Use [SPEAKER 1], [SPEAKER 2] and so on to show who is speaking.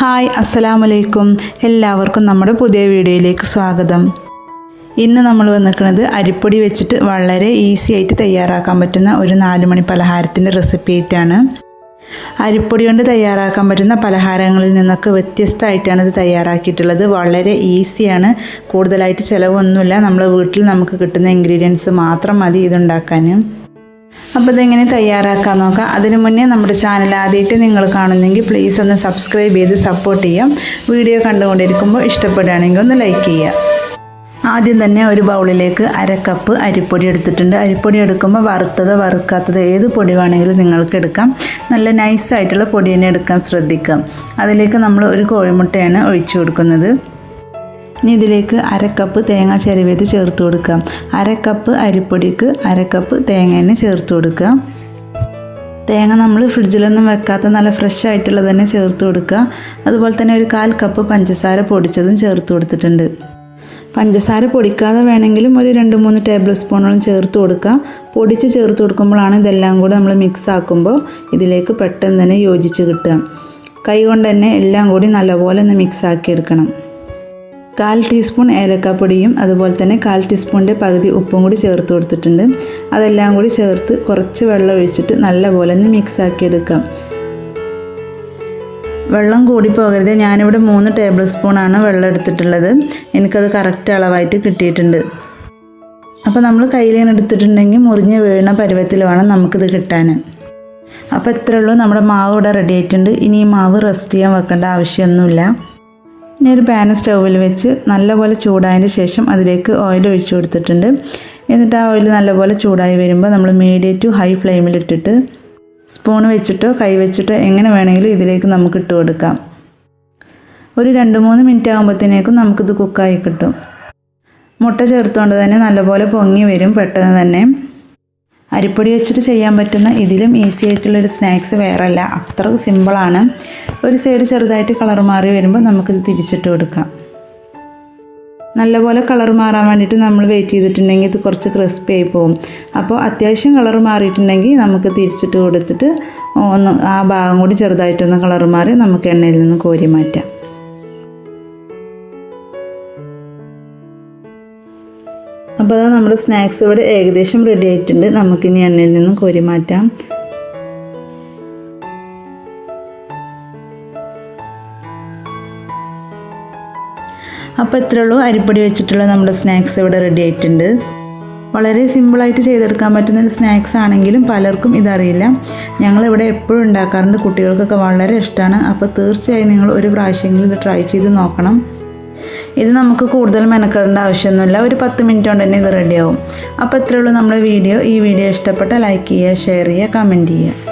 [SPEAKER 1] Hi അസ്സലാമു അലൈക്കും എല്ലാവർക്കും നമ്മുടെ പുതിയ വീഡിയോയിലേക്ക് സ്വാഗതം. ഇന്ന് നമ്മൾ വന്നിരിക്കുന്നത് അരിപ്പൊടി വെച്ചിട്ട് വളരെ ഈസി ആയിട്ട് തയ്യാറാക്കാൻ പറ്റുന്ന ഒരു നാല് മണി പലഹാരത്തിന്റെ റെസിപ്പി ആയിട്ടാണ്. അരിപ്പൊടി കൊണ്ട് തയ്യാറാക്കാൻ പറ്റുന്ന പലഹാരങ്ങളിൽ നിന്നൊക്കെ വ്യത്യസ്തമായിട്ടാണ് ഇത് തയ്യാറാക്കിയിട്ടുള്ളത്. വളരെ ഈസിയാണ് കൂടുതലായിട്ട് ചിലവൊന്നുമില്ല. നമ്മൾ വീട്ടിൽ നമുക്ക് കിട്ടുന്ന ഇൻഗ്രീഡിയൻസ് മാത്രം മതി ഇതുണ്ടാക്കാൻ. അപ്പോൾ ഇതെങ്ങനെ തയ്യാറാക്കാൻ നോക്കാം? അതിനു മുന്നേ നമ്മുടെ ചാനൽ ആദ്യമായിട്ട് നിങ്ങൾ കാണുന്നെങ്കിൽ പ്ലീസ് ഒന്ന് സബ്സ്ക്രൈബ് ചെയ്ത് സപ്പോർട്ട് ചെയ്യാം. വീഡിയോ കണ്ടുകൊണ്ടിരിക്കുമ്പോൾ ഇഷ്ടപ്പെടുകയാണെങ്കിൽ ഒന്ന് ലൈക്ക് ചെയ്യുക ആദ്യം തന്നെ ഒരു ബൗളിലേക്ക് അര കപ്പ് അരിപ്പൊടി എടുത്തിട്ടുണ്ട്. അരിപ്പൊടി എടുക്കുമ്പോൾ വറുത്തതോ വറുക്കാത്തതോ ഏത് പൊടി വേണമെങ്കിലും നിങ്ങൾക്ക് എടുക്കാം. നല്ല നൈസായിട്ടുള്ള പൊടി തന്നെ എടുക്കാൻ ശ്രദ്ധിക്കാം. അതിലേക്ക് നമ്മൾ ഒരു കോഴിമുട്ടയാണ് ഒഴിച്ചു കൊടുക്കുന്നത്. ഇനി ഇതിലേക്ക് അരക്കപ്പ് കപ്പ് തേങ്ങ ചിരവിയത് ചേർത്ത് കൊടുക്കാം. അരക്കപ്പ് കപ്പ് അരിപ്പൊടിക്ക് അരക്കപ്പ് കപ്പ് തേങ്ങ ചേർത്ത് കൊടുക്കുക. തേങ്ങ നമ്മൾ ഫ്രിഡ്ജിലൊന്നും വെക്കാത്ത നല്ല ഫ്രഷ് ആയിട്ടുള്ളത് തന്നെ ചേർത്ത് കൊടുക്കുക. അതുപോലെ തന്നെ ഒരു കാൽ കപ്പ് പഞ്ചസാര പൊടിച്ചതും ചേർത്ത് കൊടുത്തിട്ടുണ്ട്. പഞ്ചസാര പൊടിക്കാതെ വേണമെങ്കിലും ഒരു രണ്ട് മൂന്ന് ടേബിൾ സ്പൂണോളം ചേർത്ത് കൊടുക്കുക. പൊടിച്ച് ചേർത്ത് കൊടുക്കുമ്പോഴാണ് ഇതെല്ലാം കൂടെ നമ്മൾ മിക്സ് ആക്കുമ്പോൾ ഇതിലേക്ക് പെട്ടെന്ന് തന്നെ യോജിച്ച് കിട്ടുക. കൈ കൊണ്ട് തന്നെ എല്ലാം കൂടി നല്ലപോലെ ഒന്ന് മിക്സ് ആക്കി എടുക്കണം. കാൽ ടീസ്പൂൺ ഏലക്കാപ്പൊടിയും അതുപോലെ തന്നെ കാൽ ടീസ്പൂണിന്റെ പകുതി ഉപ്പും കൂടി ചേർത്ത് കൊടുത്തിട്ടുണ്ട്. അതെല്ലാം കൂടി ചേർത്ത് കുറച്ച് വെള്ളം ഒഴിച്ചിട്ട് നല്ലപോലെ ഒന്ന് മിക്സ് ആക്കി എടുക്കാം. വെള്ളം കൂടി പോകരുത്. ഞാനിവിടെ മൂന്ന് ടേബിൾ സ്പൂണാണ് വെള്ളം എടുത്തിട്ടുള്ളത്. എനിക്കത് കറക്റ്റ് അളവായിട്ട് കിട്ടിയിട്ടുണ്ട്. അപ്പോൾ നമ്മൾ കയ്യിലിങ്ങനെ എടുത്തിട്ടുണ്ടെങ്കിൽ മുറിഞ്ഞ് വീഴുന്ന പരുവത്തിൽ വേണം നമുക്കിത് കിട്ടാൻ. അപ്പോൾ ഇത്രയുള്ളൂ നമ്മുടെ മാവ് ഇവിടെ റെഡി ആയിട്ടുണ്ട്. ഇനി ഈ മാവ് റെസ്റ്റ് ചെയ്യാൻ വെക്കേണ്ട ആവശ്യമൊന്നുമില്ല. ഇനി ഒരു പാൻ സ്റ്റൗവിൽ വെച്ച് നല്ലപോലെ ചൂടായതിന് ശേഷം അതിലേക്ക് ഓയിൽ ഒഴിച്ചു കൊടുത്തിട്ടുണ്ട്. എന്നിട്ട് ആ ഓയിൽ നല്ലപോലെ ചൂടായി വരുമ്പോൾ നമ്മൾ മീഡിയം ടു ഹൈ ഫ്ലെയിമിലിട്ടിട്ട് സ്പൂൺ വെച്ചിട്ടോ കൈ വെച്ചിട്ടോ എങ്ങനെ വേണമെങ്കിലും ഇതിലേക്ക് നമുക്ക് ഇട്ട് കൊടുക്കാം. ഒരു രണ്ട് മൂന്ന് മിനിറ്റ് ആകുമ്പോഴത്തേക്കും നമുക്കിത് കുക്കായി കിട്ടും. മുട്ട ചേർത്തുകൊണ്ട് തന്നെ നല്ലപോലെ പൊങ്ങി വരും പെട്ടെന്ന് തന്നെ. അരിപ്പൊടി വെച്ചിട്ട് ചെയ്യാൻ പറ്റുന്ന ഇതിലും ഈസി ആയിട്ടുള്ളൊരു സ്നാക്സ് വേറല്ല. അത്ര സിമ്പിളാണ് ഒരു സൈഡ് ചെറുതായിട്ട് കളർ മാറി വരുമ്പോൾ നമുക്കിത് തിരിച്ചിട്ട് കൊടുക്കാം. നല്ലപോലെ കളർ മാറാൻ വേണ്ടിയിട്ട് നമ്മൾ വെയിറ്റ് ചെയ്തിട്ടുണ്ടെങ്കിൽ ഇത് കുറച്ച് ക്രിസ്പി ആയി പോകും അപ്പോൾ അത്യാവശ്യം കളർ മാറിയിട്ടുണ്ടെങ്കിൽ നമുക്ക് തിരിച്ചിട്ട് കൊടുത്തിട്ട് ഒന്ന് ആ ഭാഗം കൂടി ചെറുതായിട്ടൊന്ന് കളർ മാറി നമുക്ക് എണ്ണയിൽ നിന്ന് കോരി മാറ്റാം. അപ്പോൾ നമ്മുടെ സ്നാക്സ് ഇവിടെ ഏകദേശം റെഡി ആയിട്ടുണ്ട്. നമുക്കിനി എണ്ണയിൽ നിന്നും കോരി മാറ്റാം. അപ്പോൾ ഇത്രേ ഉള്ളൂ. അരിപ്പൊടി വെച്ചിട്ടുള്ള നമ്മുടെ സ്നാക്സ് ഇവിടെ റെഡി ആയിട്ടുണ്ട്. വളരെ സിമ്പിളായിട്ട് ചെയ്തെടുക്കാൻ പറ്റുന്ന ഒരു സ്നാക്സ് ആണെങ്കിലും പലർക്കും ഇതറിയില്ല. ഞങ്ങളിവിടെ എപ്പോഴും ഉണ്ടാക്കാറുണ്ട്. കുട്ടികൾക്കൊക്കെ വളരെ ഇഷ്ടമാണ്. അപ്പോൾ തീർച്ചയായും നിങ്ങൾ ഒരു പ്രാവശ്യമെങ്കിലും ഇത് ട്രൈ ചെയ്ത് നോക്കണം. ഇത് നമുക്ക് കൂടുതൽ മെനക്കെടേണ്ട ആവശ്യമൊന്നുമില്ല. ഒരു പത്ത് മിനിറ്റ് കൊണ്ട് തന്നെ ഇത് റെഡിയാവും അപ്പോൾ ഇത്രയേ ഉള്ളൂ നമ്മുടെ വീഡിയോ ഈ വീഡിയോ ഇഷ്ടപ്പെട്ട ലൈക്ക് ചെയ്യുക ഷെയർ ചെയ്യുക കമന്റ് ചെയ്യുക.